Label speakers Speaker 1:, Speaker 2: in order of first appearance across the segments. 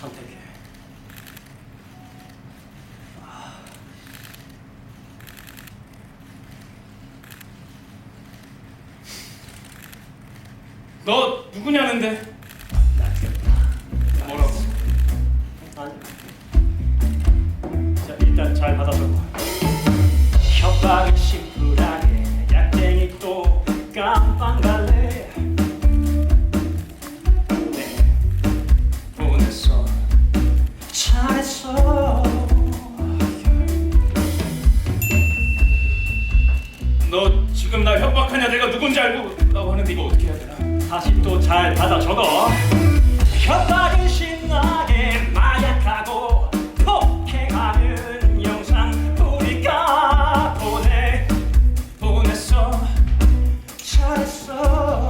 Speaker 1: 선택해.
Speaker 2: 너 누구냐는데?
Speaker 1: 낫겠다.
Speaker 2: 뭐라고?
Speaker 1: 아니.
Speaker 2: 알고 하는데 이거 어떻게 해야 되나?
Speaker 1: 다시 또 잘 받아 적어. 협박은 신나게 마약하고 폭행하는 영상 우리가 보내
Speaker 2: 보냈어.
Speaker 1: 잘했어.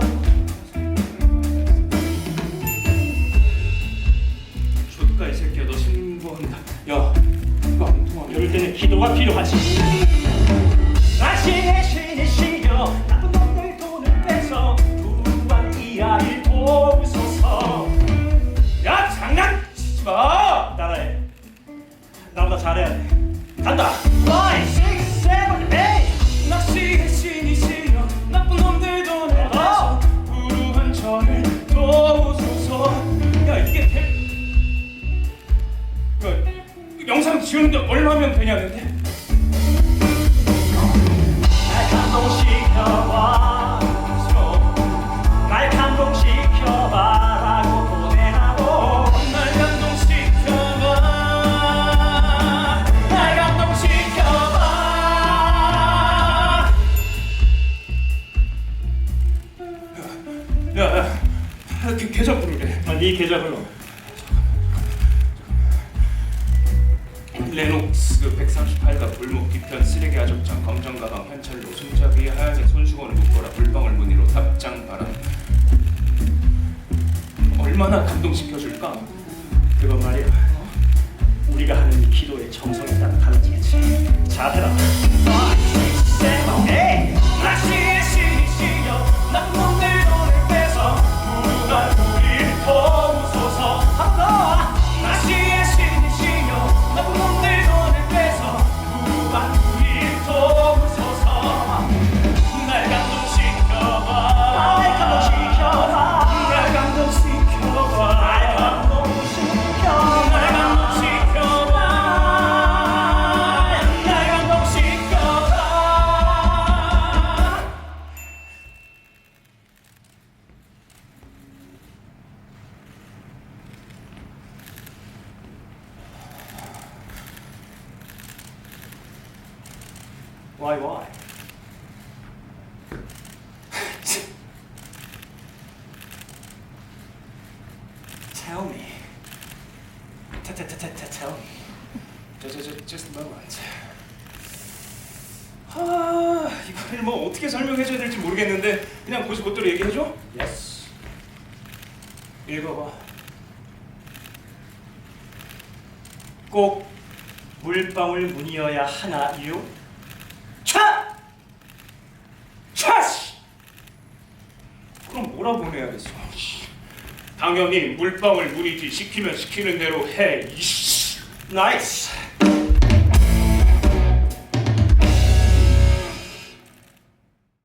Speaker 2: 족가 이 새끼야 너 신고한다. 야, 이거 안 통하냐?
Speaker 1: 이럴 때는 기도가 필요하지. 당신의 신이 시 돼. 간다. 5, 6, 7, 8.
Speaker 2: 낚시의 신이시여 나쁜 놈들 돈을 뺏어 불우한 저를 도우소서. 야, 이게 대... 야, 영상 지우는데 얼마 면 되냐는데? 그 계좌 부르래.
Speaker 1: 아, 네 계좌 불러
Speaker 2: 레녹스 138가 골목 뒤편 쓰레기 아족장 검정 가방 현찰로 손잡이에 하얀색 손수건을 묶어라. 물방울 무늬로 답장 바람 얼마나 감동시켜줄까?
Speaker 1: 그건 말이야. 우리가 하는 이 기도의 따라 달라지겠지. 잘해라 Why why? Tell me. T- t- t- t- Tell me.
Speaker 2: 저, 저, 저, just a moment. 아, 이거를 뭐 어떻게 설명해줘야 될지 모르겠는데 그냥 고지 곧대로 얘기해줘?
Speaker 1: Yes. 읽어봐. 꼭 물방울 무늬여야 하나요?
Speaker 2: 차! 차씨! 그럼 뭐라 보내야겠어? 씨. 당연히 물방울 무리지 시키면 시키는 대로 해. 이씨.
Speaker 1: 나이스.